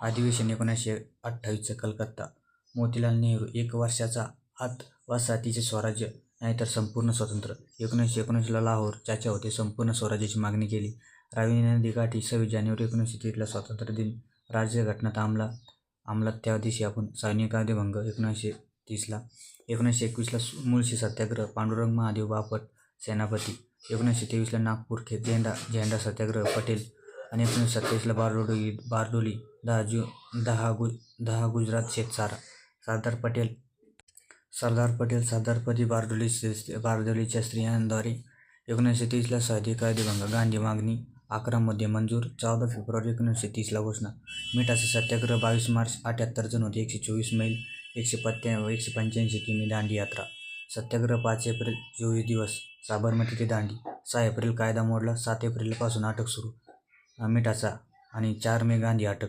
अधिवेशन एकोणीसशे अठ्ठावीसचं कलकत्ता. मोतीलाल नेहरू एक वर्षाचा आत वसाहतीचे स्वराज्य नाहीतर संपूर्ण स्वतंत्र. एकोणीसशे एकोणीसला लाहोर चाचा होते संपूर्ण स्वराज्याची मागणी केली. रावीने गाठी सव्वीस जानेवारी एकोणीसशे तीसला स्वातंत्र्य दिन. राज्यघटना आमला अंमलात त्या दिवशी आपण सैनिक कायदेभंग एकोणीसशे तीसला. एकोणीसशे एकवीसला मुळशी सत्याग्रह पांडुरंग महादेव बापट सेनापती. एकोणीसशे तेवीसला नागपूर खे झेंडा झेंडा सत्याग्रह पटेल आणि एकोणीसशे सत्तावीसला बारडोली बारडोली दहा जू दहा गु दहा गुजरात शेतसारा सरदार पटेल सरदार पटेल सरदारपदी बारडोली बारडोलीच्या स्त्रियांद्वारे एकोणीसशे तीसला सहदी कायदेभंग गांधी मागणी अकरामध्ये मंजूर चौदा फेब्रुवारी एकोणीसशे तीसला घोषणा. मिठाचा सत्याग्रह बावीस मार्च अठ्याहत्तर जण होते एकशे चोवीस मैल एकशे पत्त्या एकशे पंच्याऐंशी किमी दांडी यात्रा. सत्याग्रह पाच एप्रिल चोवीस दिवस साबरमती ते दांडी. सहा एप्रिल कायदा मोडला सात एप्रिलपासून अटक सुरू. मिठाचा आणि चार मे गांधी अटक